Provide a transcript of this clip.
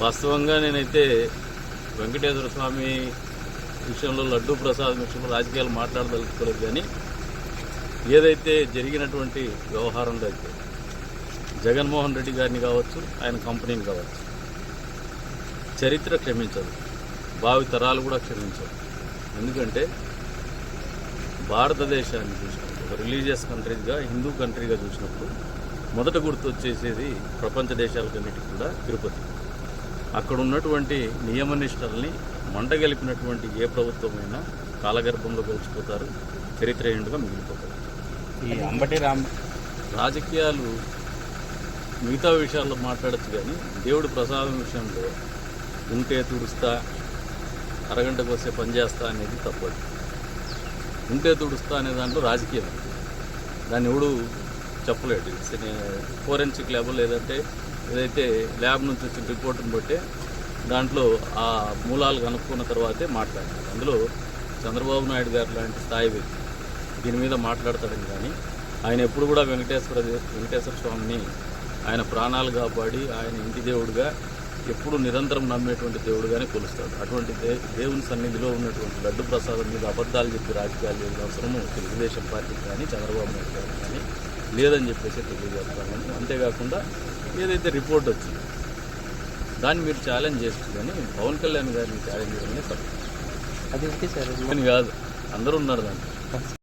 వాస్తవంగా నేనైతే వెంకటేశ్వర స్వామి విషయంలో లడ్డూ ప్రసాదం విషయంలో రాజకీయాలు మాట్లాడదలుచుకోలేదు కానీ ఏదైతే జరిగినటువంటి వ్యవహారంలో అయితే జగన్మోహన్ రెడ్డి గారిని కావచ్చు ఆయన కంపెనీని కావచ్చు చరిత్ర క్షమించదు భావి తరాలు కూడా క్షమించదు ఎందుకంటే భారతదేశాన్ని చూసినప్పుడు ఒక రిలీజియస్ కంట్రీగా హిందూ కంట్రీగా చూసినప్పుడు మొదట గుర్తు వచ్చేసేది ప్రపంచ దేశాలకన్నిటికీ కూడా తిరుపతి. అక్కడ ఉన్నటువంటి నియమనిష్టల్ని మంటగలిపినటువంటి ఏ ప్రభుత్వమైనా కాలగర్భంలో గెలిచిపోతారు చరిత్రహీనుడుగా మిగిలిపోతారు. ఈ అంబటి రామ్ రాజకీయాలు మిగతా విషయాల్లో మాట్లాడచ్చు కానీ దేవుడి ప్రసాదం విషయంలో ఉంటే తుడుస్తా అరగంటకు వస్తే పని చేస్తా అనేది తప్పదు. ఉంటే తుడుస్తా అనే దాంట్లో రాజకీయం. దాన్ని ఎవడు చెప్పలేడు. ఫోరెన్సిక్ ల్యాబ్ లేదంటే ఏదైతే ల్యాబ్ నుంచి వచ్చిన రిపోర్ట్ని బట్టే దాంట్లో ఆ మూలాలు కనుక్కున్న తర్వాతే మాట్లాడారు అందులో చంద్రబాబు నాయుడు గారు లాంటి స్థాయి వ్యక్తి దీని మీద మాట్లాడతాడని కానీ ఆయన ఎప్పుడు కూడా వెంకటేశ్వర వెంకటేశ్వర స్వామిని ఆయన ప్రాణాలు కాపాడి ఆయన ఇంటి దేవుడిగా ఎప్పుడు నిరంతరం నమ్మేటువంటి దేవుడుగానే కొలుస్తాడు. అటువంటి దే దేవుని సన్నిధిలో ఉన్నటువంటి లడ్డు ప్రసాదం మీద అబద్ధాలు చెప్పి రాజకీయాలు చేయడం అవసరము తెలుగుదేశం పార్టీకి కానీ చంద్రబాబు నాయుడు గారికి కానీ లేదని చెప్పేసి తెలియజేస్తాను అంతేకాకుండా ఏదైతే రిపోర్ట్ వచ్చింది దాన్ని మీరు ఛాలెంజ్ చేస్తుంది కానీ పవన్ కళ్యాణ్ గారిని ఛాలెంజ్ చేయడమే తప్పు. అది సార్. అని కాదు అందరూ ఉన్నారు దాంట్లో.